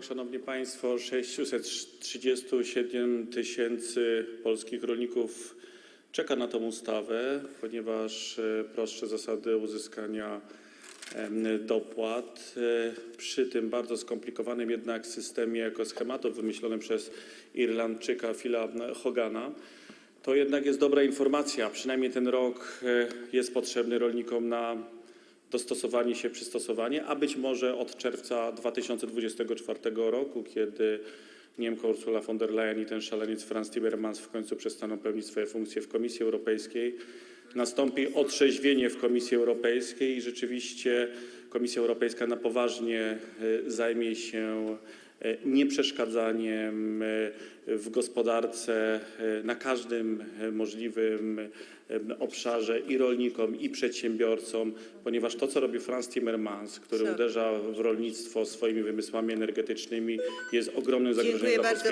Marszałek, Szanowni Państwo, 637 tysięcy polskich rolników czeka na tę ustawę, ponieważ e, prostsze zasady uzyskania dopłat e, przy tym bardzo skomplikowanym jednak systemie ekoschematów wymyślonym przez Irlandczyka Phila Hogana, to jednak jest dobra informacja. Przynajmniej ten rok e, jest potrzebny rolnikom na dostosowanie się, przystosowanie, a być może od czerwca 2024 roku, kiedy Niemka Ursula von der Leyen i ten szaleniec Franz Timmermans w końcu przestaną pełnić swoje funkcje w Komisji Europejskiej, nastąpi otrzeźwienie w Komisji Europejskiej i rzeczywiście Komisja Europejska na poważnie e, zajmie się nieprzeszkadzaniem e, w gospodarce e, na każdym e, możliwym e, obszarze i rolnikom, i przedsiębiorcom, ponieważ to, co robi Franz Timmermans, który Co? uderza w rolnictwo swoimi wymysłami energetycznymi, jest ogromnym zagrożeniem dla polskiego